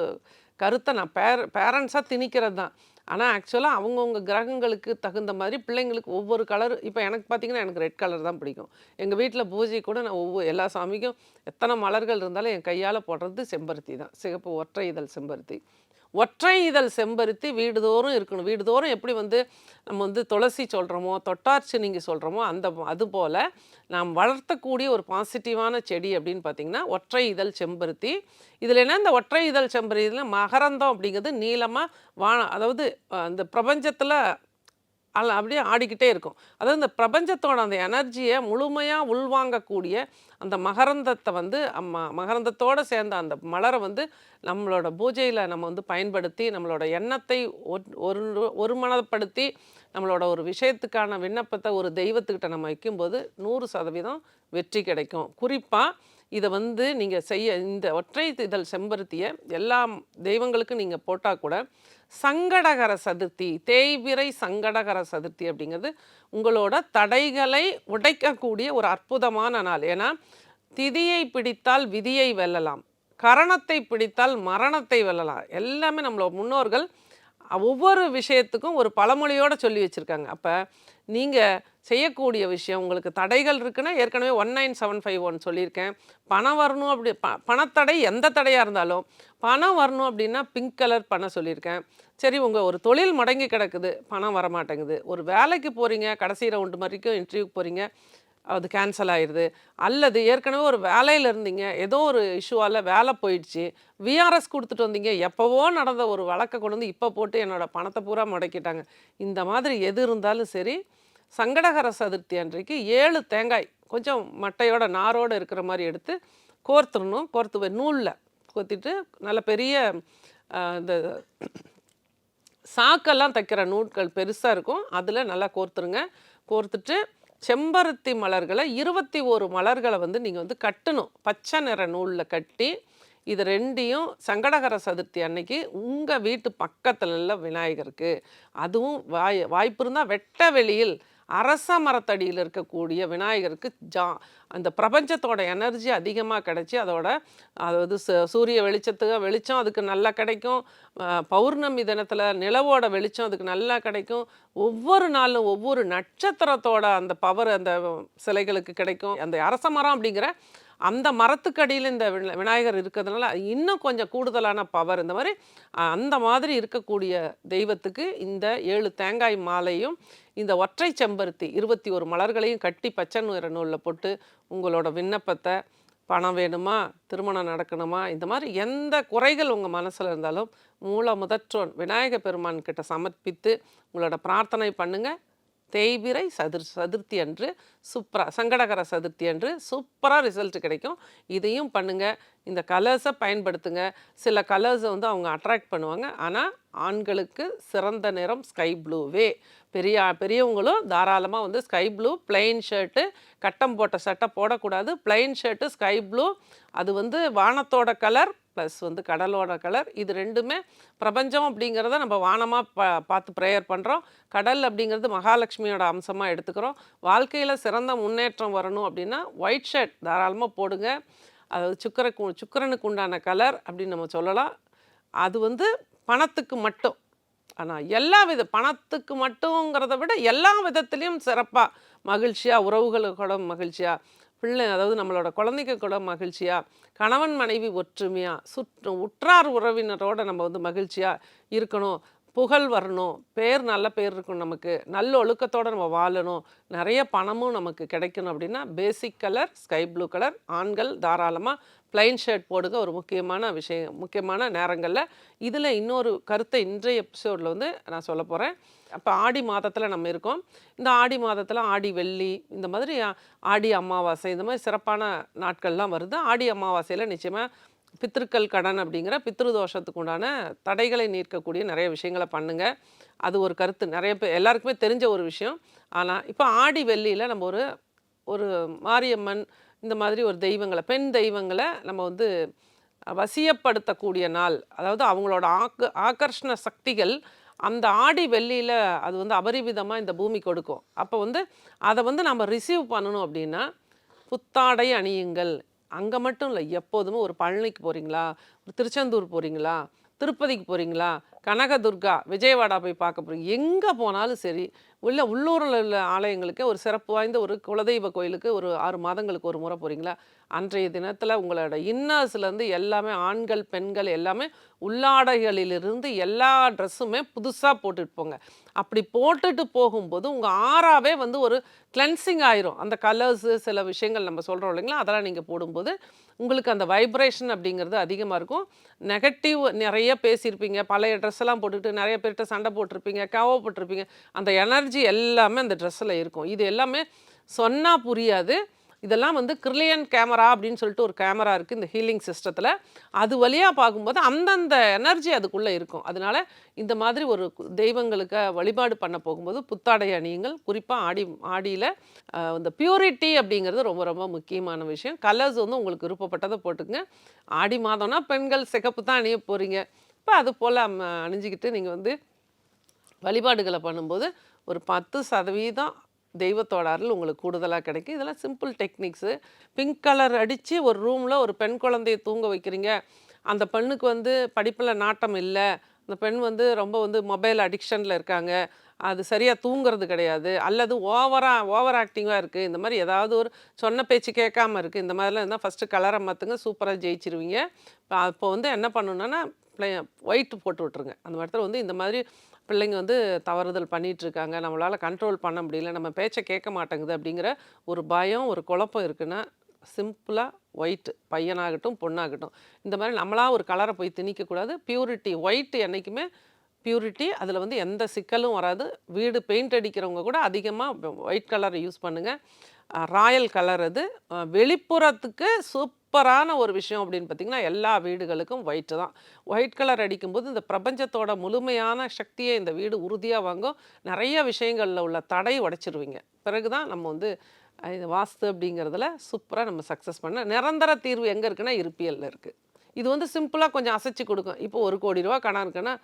கருத்தை நான் பேர பேரண்ட்ஸாக திணிக்கிறது தான் ஆனால் ஆக்சுவலாக அவங்கவுங்க கிரகங்களுக்கு தகுந்த மாதிரி பிள்ளைங்களுக்கு ஒவ்வொரு கலர் இப்போ எனக்கு பார்த்தீங்கன்னா எனக்கு ரெட் கலர் தான் பிடிக்கும். எங்கள் வீட்டில் பூஜை கூட நான் ஒவ்வொரு எல்லா சாமிக்கும் எத்தனை மலர்கள் இருந்தாலும் என் கையால் போடுறது செம்பருத்தி தான். சிகப்பு ஒற்றை இதழ் செம்பருத்தி. ஒற்றை இதழ் செம்பருத்தி வீடுதோறும் இருக்கணும். வீடுதோறும் எப்படி வந்து நம்ம வந்து துளசி சொல்கிறோமோ தொட்டார்ச்சி நீங்கள் சொல்கிறோமோ அந்த அது போல் நாம் வளர்த்தக்கூடிய ஒரு பாசிட்டிவான செடி அப்படின்னு பார்த்தீங்கன்னா ஒற்றை இதழ் செம்பருத்தி. இதில் என்ன இந்த ஒற்றை இதழ் செம்பருத்தியில் மகரந்தம் அப்படிங்கிறது நீளமாக வா அதாவது அந்த பிரபஞ்சத்தில் அல்ல அப்படியே ஆடிக்கிட்டே இருக்கும். அதாவது இந்த பிரபஞ்சத்தோட அந்த எனர்ஜியை முழுமையாக உள்வாங்கக்கூடிய அந்த மகரந்தத்தை வந்து அம்மா மகரந்தத்தோடு சேர்ந்த அந்த மலரை வந்து நம்மளோட பூஜையில் நம்ம வந்து பயன்படுத்தி நம்மளோட எண்ணத்தை ஒன்- ஒரு ஒருமனப்படுத்தி நம்மளோட ஒரு விஷயத்துக்கான விண்ணப்பத்தை ஒரு தெய்வத்துக்கிட்ட நம்ம வைக்கும்போது நூறு சதவீதம் வெற்றி கிடைக்கும். குறிப்பாக இதை வந்து நீங்கள் செய்ய இந்த ஒற்றை இதழ் செம்பருத்தியை எல்லா தெய்வங்களுக்கும் நீங்கள் போட்டால் கூட சங்கடகர சதுர்த்தி தேய்பிறை சங்கடகர சதுர்த்தி அப்படிங்கிறது உங்களோட தடைகளை உடைக்கக்கூடிய ஒரு அற்புதமான நாள். ஏன்னா திதியை பிடித்தால் விதியை வெல்லலாம் கரணத்தை பிடித்தால் மரணத்தை வெல்லலாம். எல்லாமே நம்மளோட முன்னோர்கள் ஒவ்வொரு விஷயத்துக்கும் ஒரு பழமொழியோடு சொல்லி வச்சுருக்காங்க. அப்போ நீங்கள் செய்யக்கூடிய விஷயம் உங்களுக்கு தடைகள் இருக்குன்னா ஏற்கனவே one nine seven five one சொல்லியிருக்கேன். பணம் வரணும் அப்படி ப பணத்தடை எந்த தடையாக இருந்தாலும் பணம் வரணும் அப்படின்னா பிங்க் கலர் பண்ண சொல்லியிருக்கேன். சரி உங்கள் ஒரு தொழில் முடங்கி கிடக்குது பணம் வர மாட்டேங்குது ஒரு வேலைக்கு போகிறீங்க கடைசி ரவுண்டு வரைக்கும் இன்டர்வியூக்கு போகிறீங்க அது கேன்சல் ஆயிடுது அல்லது ஏற்கனவே ஒரு வேலையில் இருந்தீங்க. ஏதோ ஒரு இஷ்யூவால் வேலை போயிடுச்சு. விஆர்எஸ் கொடுத்துட்டு வந்தீங்க. எப்போவோ நடந்த ஒரு வழக்கை கொண்டு வந்து இப்போ போட்டு என்னோடய பணத்தை பூரா முடக்கிட்டாங்க. இந்த மாதிரி எது இருந்தாலும் சரி சங்கடகர சதுர்த்தி அன்றைக்கு ஏழு தேங்காய் கொஞ்சம் மட்டையோட நாரோட இருக்கிற மாதிரி எடுத்து கோர்த்துடணும். கோர்த்து நூலில் கோர்த்திட்டு நல்ல பெரிய இந்த சாக்கெல்லாம் தைக்கிற நூட்கள் பெருசாக இருக்கும். அதில் நல்லா கோர்த்துருங்க. கோர்த்துட்டு செம்பருத்தி மலர்களை இருபத்தி ஒரு மலர்களை வந்து நீங்கள் வந்து கட்டணும். பச்சை நிற நூலில் கட்டி இது ரெண்டையும் சங்கடகர சதுர்த்தி அன்னைக்கு உங்கள் வீட்டு பக்கத்துல விநாயகருக்கு. அதுவும் வாய் வாய்ப்பு இருந்தால் வெட்ட வெளியில் அரச மரத்தடியில் இருக்கக்கூடிய விநாயகருக்கு ஜா அந்த பிரபஞ்சத்தோட எனர்ஜி அதிகமாக கிடைச்சி அதோட அதாவது சூரிய வெளிச்சத்துக்கு வெளிச்சம் அதுக்கு நல்லா கிடைக்கும். பௌர்ணமி தினத்தில் நிலவோட வெளிச்சம் அதுக்கு நல்லா கிடைக்கும். ஒவ்வொரு நாளும் ஒவ்வொரு நட்சத்திரத்தோட அந்த பவர் அந்த சிலைகளுக்கு கிடைக்கும். அந்த அரச மரம் அப்படிங்கிற அந்த மரத்துக்கடியில் இந்த விநாயகர் இருக்கிறதுனால இன்னும் கொஞ்சம் கூடுதலான பவர் இந்த மாதிரி அந்த மாதிரி இருக்கக்கூடிய தெய்வத்துக்கு இந்த ஏழு தேங்காய் மாலையும் இந்த ஒற்றை செம்பருத்தி இருபத்தி ஒரு மலர்களையும் கட்டி பச்சை நிற நூலில் போட்டு உங்களோட விண்ணப்பத்தை பணம் வேணுமா திருமணம் நடக்கணுமா இந்த மாதிரி எந்த குறைகள் உங்கள் மனசில் இருந்தாலும் மூல முதற்றோன் விநாயக பெருமான் கிட்ட சமர்ப்பித்து உங்களோட பிரார்த்தனை பண்ணுங்கள் தேய்பிறை சதுர் சதுர்த்தி அன்று சூப்பராக சங்கடகர சதுர்த்தி அன்று சூப்பராக ரிசல்ட் கிடைக்கும். இதையும் பண்ணுங்கள் இந்த கலர்ஸை பயன்படுத்துங்க. சில கலர்ஸை வந்து அவங்க அட்ராக்ட் பண்ணுவாங்க. ஆனால் ஆண்களுக்கு சிறந்த நிறம் ஸ்கை ப்ளூவே. பெரிய பெரியவங்களும் தாராளமாக வந்து ஸ்கை ப்ளூ பிளெயின் ஷர்ட்டு கட்டம் போட்ட சட்டை போடக்கூடாது. Plain shirt sky blue. அது வந்து வானத்தோட கலர் ப்ளஸ் வந்து கடலோட கலர் இது ரெண்டுமே பிரபஞ்சம் அப்படிங்கிறத நம்ம வானமாக பா பார்த்து ப்ரேயர் பண்ணுறோம் கடல் அப்படிங்கிறது மகாலட்சுமியோட அம்சமாக எடுத்துக்கிறோம். வாழ்க்கையில் சிறந்த முன்னேற்றம் வரணும் அப்படின்னா ஒயிட் ஷர்ட் தாராளமாக போடுங்க. அதாவது சுக்கரக்கு சுக்கரனுக்கு உண்டான கலர் அப்படின்னு நம்ம சொல்லலாம். அது வந்து பணத்துக்கு மட்டும். ஆனால் எல்லா வித பணத்துக்கு மட்டுங்கிறத விட எல்லா விதத்துலேயும் சிறப்பாக மகிழ்ச்சியாக உறவுகளுக்கு மகிழ்ச்சியாக பிள்ளை அதாவது நம்மளோட குழந்தைங்க கூட மகிழ்ச்சியாக கணவன் மனைவி ஒற்றுமையாக சுற்று உற்றார் உறவினரோட நம்ம வந்து மகிழ்ச்சியாக இருக்கணும்? புகழ் வரணும். பேர் நல்ல பேர் இருக்கும் நமக்கு. நல்ல ஒழுக்கத்தோடு நம்ம வாழணும். நிறைய பணமும் நமக்கு கிடைக்கணும் அப்படின்னா basic colour sky blue colour ஆண்கள் தாராளமாக ப்ளைன் ஷர்ட் போடுங்க. ஒரு முக்கியமான விஷயம் முக்கியமான நேரங்களில். இதில் இன்னொரு கருத்தை இன்றைய எபிசோடில் வந்து நான் சொல்ல போகிறேன் அப்போ ஆடி மாதத்தில் நம்ம இருக்கோம். இந்த ஆடி மாதத்தில் ஆடி வெள்ளி இந்த மாதிரி ஆடி அமாவாசை இந்த மாதிரி சிறப்பான நாட்கள்லாம் வருது. ஆடி அமாவாசையில் நிச்சயமாக பித்திருக்கள் கடன் அப்படிங்கிற பித்ரு தோஷத்துக்கு உண்டான தடைகளை நீர்க்கக்கூடிய நிறைய விஷயங்களை பண்ணுங்கள் அது ஒரு கருத்து. நிறைய பேர் எல்லாருக்குமே தெரிஞ்ச ஒரு விஷயம். ஆனால் இப்போ ஆடி வெள்ளியில் நம்ம ஒரு ஒரு மாரியம்மன் இந்த மாதிரி ஒரு தெய்வங்களை பெண் தெய்வங்களை நம்ம வந்து வசியப்படுத்தக்கூடிய நாள் அதாவது அவங்களோட ஆக்கு ஆகர்ஷண சக்திகள் அந்த ஆடி வெள்ளியில் அது வந்து அபரிவிதமாக இந்த பூமி கொடுக்கும். அப்போ வந்து அதை வந்து நம்ம ரிசீவ் பண்ணணும் அப்படின்னா புத்தாடை அணியுங்கள். அங்கே மட்டும் இல்லை எப்போதுமே ஒரு பழனிக்கு போகிறீங்களா ஒரு திருச்செந்தூர் போகிறீங்களா திருப்பதிக்கு போகிறீங்களா கனகதுர்கா விஜயவாடா போய் பார்க்க போகிறீங்க எங்கே போனாலும் சரி உள்ள உள்ளூரில் உள்ள ஆலயங்களுக்கு ஒரு சிறப்பு வாய்ந்த ஒரு குலதெய்வ கோயிலுக்கு ஒரு ஆறு மாதங்களுக்கு ஒரு முறை போகிறீங்களா அன்றைய தினத்தில் உங்களோட இன்னர்ஸ்லேருந்து எல்லாமே ஆண்கள் பெண்கள் எல்லாமே உள்ளாடைகளிலிருந்து எல்லா ட்ரெஸ்ஸுமே புதுசாக போட்டுட்டு போங்க. அப்படி போட்டுட்டு போகும்போது உங்கள் ஆறாவே வந்து ஒரு கிளென்சிங் ஆயிரும். அந்த கலர்ஸு சில விஷயங்கள் நம்ம சொல்கிறோம் இல்லைங்களா? அதெல்லாம் நீங்கள் போடும்போது உங்களுக்கு அந்த வைப்ரேஷன் அப்படிங்கிறது அதிகமாக இருக்கும். நெகட்டிவ் நிறைய பேசியிருப்பீங்க. பழைய ட்ரெஸ்ஸெல்லாம் போட்டுக்கிட்டு நிறைய பேர்கிட்ட சண்டை போட்டிருப்பீங்க கவப்பட்டிருப்பீங்க. அந்த எனர்ஜி எல்லாமே அந்த ட்ரெஸ்ஸில் இருக்கும். இது எல்லாமே சொன்னால் புரியாது. இதெல்லாம் வந்து கிரிலியன் கேமரா அப்படின்னு சொல்லிட்டு ஒரு கேமரா இருக்குது இந்த ஹீலிங் சிஸ்டத்தில். அது வழியாக பார்க்கும்போது அந்தந்த எனர்ஜி அதுக்குள்ளே இருக்கும். அதனால இந்த மாதிரி ஒரு தெய்வங்களுக்கு வழிபாடு பண்ண போகும்போது புத்தாடை அணியுங்கள். குறிப்பாக ஆடி ஆடியில் இந்த பியூரிட்டி அப்படிங்கிறது ரொம்ப ரொம்ப முக்கியமான விஷயம். கலர்ஸ் வந்து உங்களுக்கு விருப்பப்பட்டதை போட்டுக்குங்க. ஆடி மாதம்னா பெண்கள் சிகப்பு தான் அணிய போகிறீங்க இப்போ அது போல் அணிஞ்சிக்கிட்டு நீங்கள் வந்து வழிபாடுகளை பண்ணும்போது ஒரு பத்து சதவீதம் தெய்வத்தோட அருள் உங்களுக்கு கூடுதலாக கிடைக்கும். இதெல்லாம் சிம்பிள் டெக்னிக்ஸு பிங்க் கலர் அடித்து ஒரு ரூமில் ஒரு பெண் குழந்தைய தூங்க வைக்கிறீங்க. அந்த பெண்ணுக்கு வந்து படிப்பில் நாட்டம் இல்லை. அந்த பெண் வந்து ரொம்ப வந்து மொபைல் அடிக்ஷனில் இருக்காங்க. அது சரியாக தூங்குறது கிடையாது. அல்லது ஓவராக ஓவர் ஆக்டிங்காக இருக்குது இந்த மாதிரி ஏதாவது ஒரு சொன்ன பேச்சு கேட்காம இருக்குது இந்த மாதிரிலாம் இருந்தால் ஃபஸ்ட்டு கலரை மாற்றுங்க சூப்பராக ஜெயிச்சிருவீங்க. இப்போ அப்போ வந்து என்ன பண்ணணுன்னா ஒயிட் போட்டு விட்ருங்க அந்த இடத்துல வந்து இந்த மாதிரி பிள்ளைங்க வந்து தவறுதல் பண்ணிகிட்ருக்காங்க நம்மளால் கண்ட்ரோல் பண்ண முடியல. நம்ம பேச்சை கேட்க மாட்டேங்குது அப்படிங்கிற ஒரு பயம் ஒரு குழப்பம் இருக்குன்னா சிம்பிளாக ஒயிட் பையனாகட்டும் பொண்ணாகட்டும். இந்த மாதிரி நம்மளா ஒரு கலரை போய் திணிக்கக்கூடாது பியூரிட்டி ஒயிட் என்றைக்குமே பியூரிட்டி அதில் வந்து எந்த சிக்கலும் வராது. வீடு பெயிண்ட் அடிக்கிறவங்க கூட அதிகமாக ஒயிட் கலரை யூஸ் பண்ணுங்கள் ராயல் கலர் அது. வெளிப்புறத்துக்கு சூப் சூப்பரான ஒரு விஷயம் அப்படின்னு பார்த்திங்கன்னா எல்லா வீடுகளுக்கும் ஒயிட்டு தான். ஒயிட் கலர் அடிக்கும்போது இந்த பிரபஞ்சத்தோட முழுமையான சக்தியை இந்த வீடு உறுதியாக வாங்கும். நிறைய விஷயங்களில் உள்ள தடை உடைச்சிருவீங்க. பிறகு தான் நம்ம வந்து இது வாஸ்து அப்படிங்கிறதுல சூப்பராக நம்ம சக்ஸஸ் பண்ண நிரந்தர தீர்வு எங்கே இருக்குன்னா இருப்பியலில் இருக்குது இது வந்து சிம்பிளாக கொஞ்சம் அசைச்சு கொடுக்கும். இப்போ ஒரு கோடி ரூபா கடன் இருக்குன்னா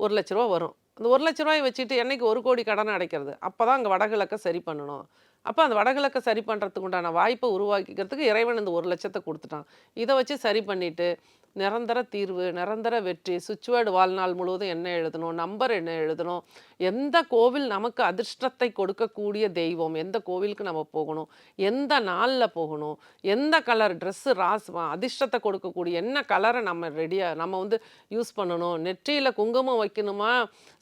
ஒரு லட்ச ரூபா வரும். அந்த ஒரு லட்ச ரூபாயை வச்சுட்டு என்றைக்கு ஒரு கோடி கடன் அடைக்கிறது? அப்போ தான் அங்கே வடகிழக்க சரி பண்ணணும். அப்போ அந்த வடகிழக்க சரி பண்ணுறதுக்கு உண்டான வாய்ப்பை உருவாக்கிக்கிறதுக்கு இறைவன் இந்த ஒரு லட்சத்தை கொடுத்துட்டான். இதை வச்சு சரி பண்ணிவிட்டு நிரந்தர தீர்வு நிரந்தர வெற்றி சுவிட்ச்வேர்டு வாழ்நாள் முழுவதும் என்ன எழுதணும் நம்பர் என்ன எழுதணும் எந்த கோவில் நமக்கு அதிர்ஷ்டத்தை கொடுக்கக்கூடிய தெய்வம் எந்த கோவிலுக்கு நம்ம போகணும் எந்த நாளில் போகணும் எந்த கலர் ட்ரெஸ்ஸு ராஸ் அதிர்ஷ்டத்தை கொடுக்கக்கூடிய என்ன கலரை நம்ம ரெடியாக நம்ம வந்து யூஸ் பண்ணணும் நெற்றியில் குங்குமம் வைக்கணுமா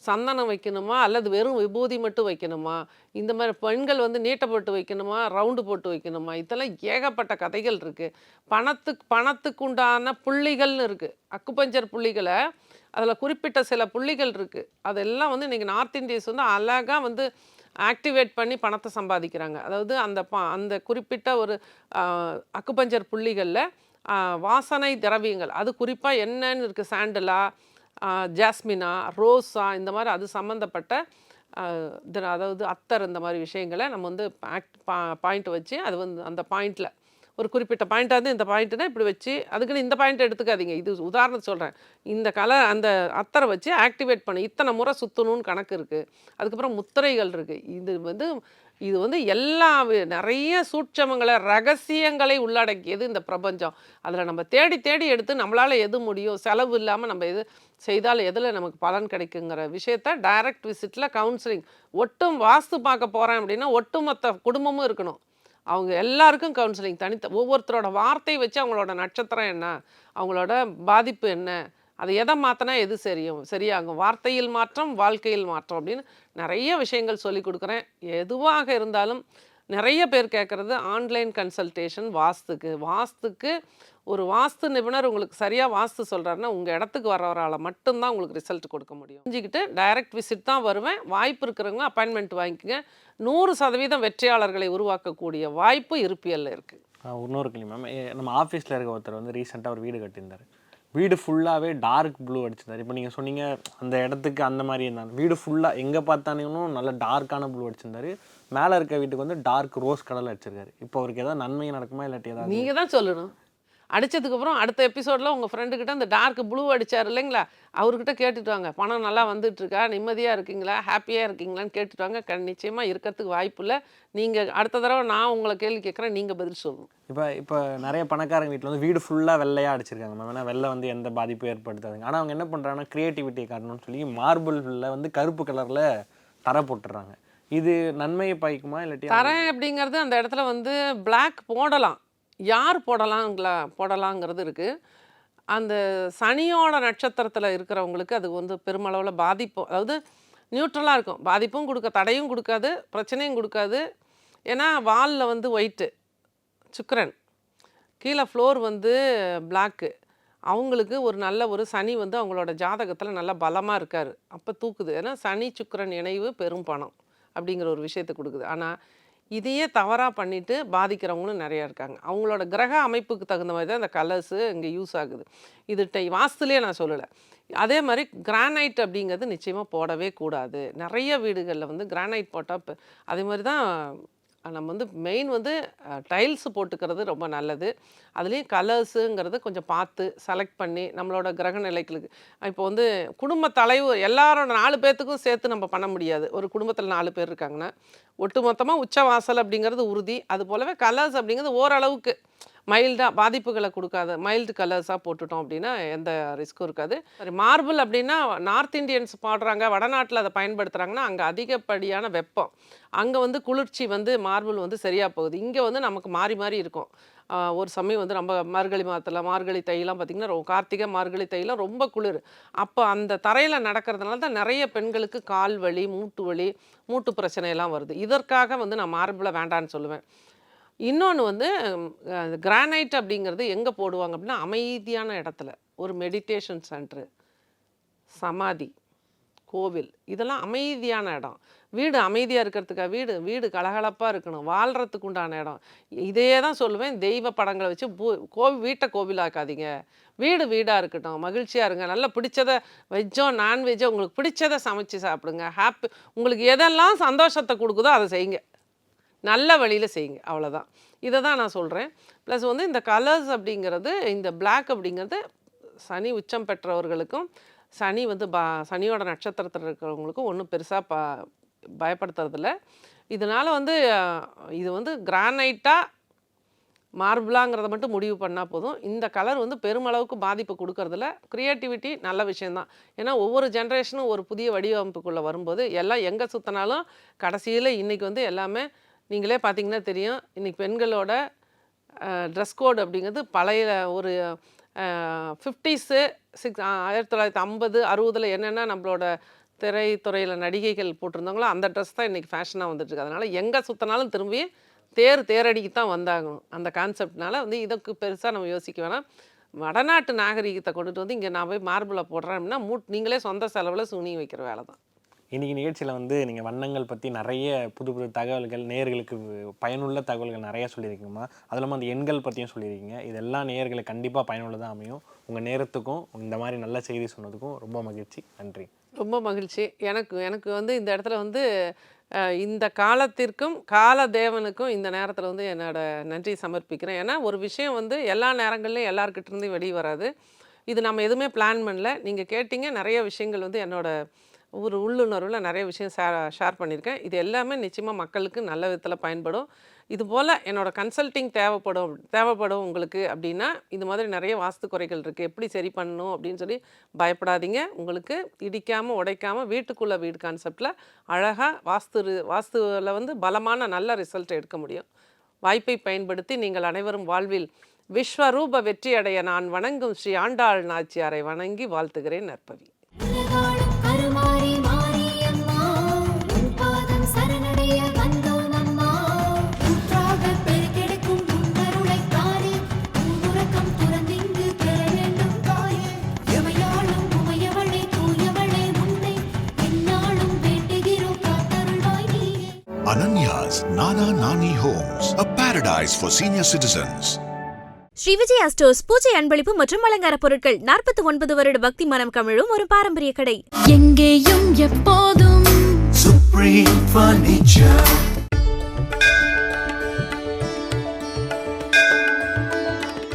சந்தனம் வைக்கணுமா அல்லது வெறும் விபூதி மட்டும் வைக்கணுமா இந்த மாதிரி பெண்கள் வந்து நீட்டை போட்டு வைக்கணுமா ரவுண்டு போட்டு வைக்கணுமா? இதெல்லாம் ஏகப்பட்ட கதைகள் இருக்குது பணத்துக்கு பணத்துக்குண்டான புள்ளிகள்னு இருக்குது அக்குபஞ்சர் புள்ளிகளை அதில் குறிப்பிட்ட சில புள்ளிகள் இருக்குது அதெல்லாம் வந்து இன்றைக்கி நார்த் இந்தியஸ் வந்து அழகாக வந்து ஆக்டிவேட் பண்ணி பணத்தை சம்பாதிக்கிறாங்க. அதாவது அந்த ப அந்த குறிப்பிட்ட ஒரு ஆஹ், அக்குபஞ்சர் புள்ளிகளில் வாசனை திரவியங்கள். அது குறிப்பாக என்னன்னு இருக்குது சாண்டலா ஜாஸ்மினா ரோஸா இந்த மாதிரி அது சம்மந்தப்பட்ட அதாவது அத்தர் இந்த மாதிரி விஷயங்களை நம்ம வந்து ஆக்ட் பாயிண்ட் வச்சு அது வந்து அந்த பாயிண்டில் ஒரு குறிப்பிட்ட பாயிண்ட்டாக இருந்து இந்த பாயிண்ட்டுனா இப்படி வச்சு அதுக்குன்னு இந்த பாயிண்ட் எடுத்துக்காதீங்க. இது உதாரணம் சொல்கிறேன் இந்த கலர் அந்த அத்தரை வச்சு ஆக்டிவேட் பண்ணி. இத்தனை முறை சுற்றணும்னு கணக்கு இருக்குது அதுக்கப்புறம் முத்திரைகள் இருக்குது இது வந்து இது வந்து எல்லா நிறைய சூட்சமங்களை ரகசியங்களை உள்ளடக்கியது இந்த பிரபஞ்சம். அதில் நம்ம தேடி தேடி எடுத்து நம்மளால் எது முடியும்? செலவு இல்லாமல் நம்ம எது செய்தால் எதில் நமக்கு பலன் கிடைக்குங்கிற விஷயத்த டைரக்ட் விசிட்டில் கவுன்சிலிங் ஒட்டும் வாஸ்து பார்க்க போகிறேன் அப்படின்னா ஒட்டுமொத்த குடும்பமும் இருக்கணும். அவங்க எல்லாருக்கும் கவுன்சிலிங் தனித்த ஒவ்வொருத்தரோட வார்த்தை வச்சு அவங்களோட நட்சத்திரம் என்ன? அவங்களோட பாதிப்பு என்ன? அது எதை மாற்றினா எது சரியும்? சரியாகும். வார்த்தையில் மாற்றம் வாழ்க்கையில் மாற்றம் அப்படின்னு நிறைய விஷயங்கள் சொல்லி கொடுக்குறேன். எதுவாக இருந்தாலும் நிறைய பேர் கேட்குறது ஆன்லைன் கன்சல்டேஷன் வாஸ்துக்கு. வாஸ்துக்கு ஒரு வாஸ்து நிபுணர் உங்களுக்கு சரியாக வாஸ்து சொல்கிறாருன்னா உங்கள் இடத்துக்கு வரவரால் மட்டும்தான் உங்களுக்கு ரிசல்ட் கொடுக்க முடியும். புரிஞ்சுக்கிட்டு டைரக்ட் விசிட் தான் வருவேன். வாய்ப்பு இருக்கிறவங்க அப்பாயின்மெண்ட் வாங்கிக்கோங்க. நூறு சதவீதம் வெற்றியாளர்களை உருவாக்கக்கூடிய வாய்ப்பு இருப்பியல்ல இருக்குது இன்னொரு கேள்வி மேம் நம்ம ஆஃபீஸில் இருக்க ஒருத்தர் வந்து ரீசெண்டாக ஒரு வீடு கட்டியிருந்தார். வீடு ஃபுல்லாகவே டார்க் ப்ளூ அடிச்சிருந்தார். இப்போ நீங்கள் சொன்னீங்க அந்த இடத்துக்கு அந்த மாதிரி இருந்தாங்க வீடு ஃபுல்லாக எங்கே பார்த்தானும் நல்ல டார்க்கான ப்ளூ அடிச்சிருந்தாரு. மேலே இருக்க வீட்டுக்கு வந்து டார்க் ரோஸ் கலர் அடிச்சிருக்காரு. இப்போ அவருக்கு ஏதாவது நன்மை நடக்குமா இல்லாட்டி ஏதாவது நீங்கள் தான் சொல்லணும். அடிச்சதுக்கப்புறம் அடுத்த எபிசோடில் உங்கள் ஃப்ரெண்டுக்கிட்ட அந்த டார்க் ப்ளூ அடிச்சார் இல்லைங்களா? அவர்கிட்ட கேட்டுட்டு வாங்க. பணம் நல்லா வந்துட்டு இருக்கா நிம்மதியாக இருக்கீங்களா? ஹாப்பியாக இருக்கீங்களான்னு கேட்டுட்டு வாங்க. கண் நிச்சயமாக இருக்கிறதுக்கு வாய்ப்பு இல்லை. நீங்கள் அடுத்த தடவை நான் உங்களை கேள்வி கேட்குறேன். நீங்கள் பதில் சொல்லணும் இப்போ இப்போ நிறைய பணக்காரங்க வீட்டில் வந்து வீடு ஃபுல்லாக வெள்ளையாக அடிச்சிருக்காங்க மேம் ஏன்னா வெள்ளை வந்து எந்த பாதிப்பும் ஏற்படுத்தாதுங்க. ஆனால் அவங்க என்ன பண்ணுறாங்கன்னா க்ரியேட்டிவிட்டியை காட்டணும்னு சொல்லி மார்பிளில் வந்து கருப்பு கலரில் தர போட்டுடுறாங்க. இது நன்மையை பாய்க்குமா இல்லாட்டி தரேன் அப்படிங்கிறது அந்த இடத்துல வந்து Black போடலாம். யார் போடலாங்களா போடலாங்கிறது இருக்குது அந்த சனியோட நட்சத்திரத்தில் இருக்கிறவங்களுக்கு அது வந்து பெருமளவில் பாதிப்பு. அதாவது நியூட்ரலாக இருக்கும். பாதிப்பும் கொடுக்க தடையும் கொடுக்காது பிரச்சனையும் கொடுக்காது. ஏன்னா வாலில் வந்து ஒயிட்டு சுக்கரன். கீழே ஃப்ளோர் வந்து பிளாக்கு அவங்களுக்கு ஒரு நல்ல ஒரு சனி வந்து அவங்களோட ஜாதகத்தில் நல்ல பலமாக இருக்கார். அப்போ தூக்குது. ஏன்னா சனி சுக்கரன் இணைவு பெரும் பணம் அப்படிங்கிற ஒரு விஷயத்தை கொடுக்குது. ஆனால் இதையே தவறாக பண்ணிட்டு பாதிக்கிறவங்களும் நிறையா இருக்காங்க. அவங்களோட கிரக அமைப்புக்கு தகுந்த மாதிரி தான் இந்த கலர்ஸு இங்கே யூஸ் ஆகுது. இது டை வாஸ்துலேயே நான் சொல்லலை. அதே மாதிரி கிரானைட் அப்படிங்கிறது நிச்சயமாக போடவே கூடாது. நிறைய வீடுகளில் வந்து கிரானைட் போட்டால் இப்போ அதே மாதிரி தான் நம்ம வந்து மெயின் வந்து டைல்ஸ் போட்டுக்கிறது ரொம்ப நல்லது. அதுலேயும் கலர்ஸுங்கிறத கொஞ்சம் பார்த்து செலக்ட் பண்ணி நம்மளோட கிரக நிலைகளுக்கு இப்போ வந்து குடும்ப தலைவர் எல்லாரோட நாலு பேர்த்துக்கும் சேர்த்து நம்ம பண்ண முடியாது. ஒரு குடும்பத்தில் நாலு பேர் இருக்காங்கன்னா ஒட்டுமொத்தமாக உச்சவாசல் அப்படிங்கிறது உறுதி. அது போலவே கலர்ஸ் அப்படிங்கிறது ஓரளவுக்கு மைல்டாக பாதிப்புகளை கொடுக்காத மைல்டு கலர்ஸாக போட்டுட்டோம் அப்படின்னா எந்த ரிஸ்க்கும் இருக்காது. சரி மார்பிள் அப்படின்னா நார்த் இந்தியன்ஸ் பாடுறாங்க வடநாட்டில் அதை பயன்படுத்துகிறாங்கன்னா அங்கே அதிகப்படியான வெப்பம். அங்கே வந்து குளிர்ச்சி வந்து மார்பிள் வந்து சரியாக போகுது. இங்கே வந்து நமக்கு மாறி மாறி இருக்கும். ஒரு சமயம் வந்து நம்ம மார்கழி மாதத்தில் மார்கழி தையெல்லாம் பார்த்திங்கன்னா ரொம்ப கார்த்திகை மார்கழி தையெல்லாம் ரொம்ப குளிர். அப்போ அந்த தரையில் நடக்கிறதுனால தான் நிறைய பெண்களுக்கு கால் வலி மூட்டு வலி மூட்டு பிரச்சனையெல்லாம் வருது. இதற்காக வந்து நான் மார்பிளை வேண்டான்னு சொல்லுவேன். இன்னொன்று வந்து கிரானைட் அப்படிங்கிறது எங்கே போடுவாங்க அப்படின்னா அமைதியான இடத்துல. ஒரு மெடிடேஷன் சென்ட்ரு. சமாதி. கோவில். இதெல்லாம் அமைதியான இடம். வீடு அமைதியாக இருக்கிறதுக்காக வீடு வீடு கலகலப்பாக இருக்கணும். வாழ்கிறதுக்கு உண்டான இடம். இதையே தான் சொல்லுவேன் தெய்வ படங்களை வச்சு பூ கோவில் வீட்டை கோவிலாக்காதீங்க. வீடு வீடாக இருக்கட்டும். மகிழ்ச்சியாக இருங்க. நல்லா பிடிச்சதை வெஜ்ஜோ நான்வெஜ்ஜோ உங்களுக்கு பிடிச்சதை சமைச்சு சாப்பிடுங்க. ஹாப்பி உங்களுக்கு எதெல்லாம் சந்தோஷத்தை கொடுக்குதோ அதை செய்யுங்க. நல்ல வழியில் செய்யுங்க. அவ்வளோதான் இதை தான் நான் சொல்கிறேன் ப்ளஸ் வந்து இந்த கலர்ஸ் அப்படிங்கிறது இந்த பிளாக் அப்படிங்கிறது சனி உச்சம் பெற்றவர்களுக்கும் சனி வந்து பா சனியோட நட்சத்திரத்தில் இருக்கிறவங்களுக்கும் ஒன்றும் பெருசாக ப பயப்படுத்துறதில்ல. இதனால் வந்து இது வந்து கிரானைட்டாக மார்பிளாங்கிறத மட்டும் முடிவு பண்ணால் போதும். இந்த கலர் வந்து பெருமளவுக்கு பாதிப்பு கொடுக்கறதில்ல. க்ரியேட்டிவிட்டி நல்ல விஷயந்தான் ஏன்னா ஒவ்வொரு ஜென்ரேஷனும் ஒரு புதிய வடிவமைப்புக்குள்ளே வரும்போது எல்லாம் எங்கே சுற்றினாலும் கடைசியில் இன்றைக்கி வந்து எல்லாமே நீங்களே பார்த்தீங்கன்னா தெரியும் இன்றைக்கி பெண்களோட ட்ரெஸ் கோட் அப்படிங்கிறது பழைய ஒரு ஃபிஃப்டிஸு சிக்ஸ் ஆயிரத்தி தொள்ளாயிரத்தி ஐம்பது அறுபதில் என்னென்ன நம்மளோட திரைத்துறையில் நடிகைகள் போட்டிருந்தாங்களோ அந்த ட்ரெஸ் தான் இன்றைக்கி ஃபேஷனாக வந்துட்டுருக்கு அதனால் எங்கே சுற்றினாலும் திரும்பி தேர் தேரடிக்கு தான் வந்தாகணும். அந்த கான்செப்ட்னால வந்து இதுக்கு பெருசாக நம்ம யோசிக்க வேணாம். வடநாட்டு நாகரிகத்தை கொண்டுட்டு வந்து இங்கே நான் போய் மார்பிளை போடுறேன் அப்படின்னா மூட் நீங்களே சொந்த செலவில் சுனி வைக்கிற வேலை தான் இன்றைக்கி நிகழ்ச்சியில் வந்து நீங்கள் வண்ணங்கள் பற்றி நிறைய புது புது தகவல்கள் நேர்களுக்கு பயனுள்ள தகவல்கள் நிறைய சொல்லியிருக்கீங்கம்மா. அது இல்லாமல் அந்த எண்கள் பற்றியும் சொல்லியிருக்கீங்க. இதெல்லாம் நேர்களுக்கு கண்டிப்பாக பயனுள்ளதாக அமையும். உங்கள் நேரத்துக்கும் இந்த மாதிரி நல்ல செய்தி சொன்னதுக்கும் ரொம்ப மகிழ்ச்சி. நன்றி. ரொம்ப மகிழ்ச்சி. எனக்கு எனக்கு வந்து இந்த இடத்துல வந்து இந்த காலத்திற்கும் கால தேவனுக்கும் இந்த நேரத்தில் வந்து என்னோட நன்றி சமர்ப்பிக்கிறேன். ஏன்னா ஒரு விஷயம் வந்து எல்லா நேரங்கள்லையும் எல்லார்கிட்ட இருந்தும் வெளியே வராது. இது நம்ம எதுவுமே பிளான் பண்ணல. நீங்கள் கேட்டிங்க. நிறைய விஷயங்கள் வந்து என்னோட ஒரு உள்ளுணர்வில் நிறைய விஷயம் ஷேர் ஷேர் பண்ணியிருக்கேன். இது எல்லாமே நிச்சயமாக மக்களுக்கு நல்ல விதத்தில் பயன்படும். இது போல் என்னோட கன்சல்ட்டிங் தேவைப்படும் தேவைப்படும் உங்களுக்கு அப்படின்னா இது மாதிரி நிறைய வாஸ்து குறைகள் இருக்குது எப்படி சரி பண்ணணும் அப்படின்னு சொல்லி பயப்படாதீங்க. உங்களுக்கு இடிக்காமல் உடைக்காமல் வீட்டுக்குள்ளே வீடு கான்செப்டில் அழகாக வாஸ்து வாஸ்துவில் வந்து பலமான நல்ல ரிசல்ட் எடுக்க முடியும். வாய்ப்பை பயன்படுத்தி நீங்கள் அனைவரும் வாழ்வில் விஸ்வரூப வெற்றியடைய நான் வணங்கும் ஸ்ரீ ஆண்டாள் நாச்சியாரை வணங்கி வாழ்த்துகிறேன் நற்பவி. Ananya's Nana Nani Homes, a paradise for senior citizens. Sri Vijaya stores பூஜை அன்பளிப்பு மற்றும் அலங்கார பொருட்கள் நாற்பத்தி ஒன்பது வருட பக்தி மனம் கமிழும் ஒரு பாரம்பரிய கடை எங்கேயும் எப்போதும் Supreme Furniture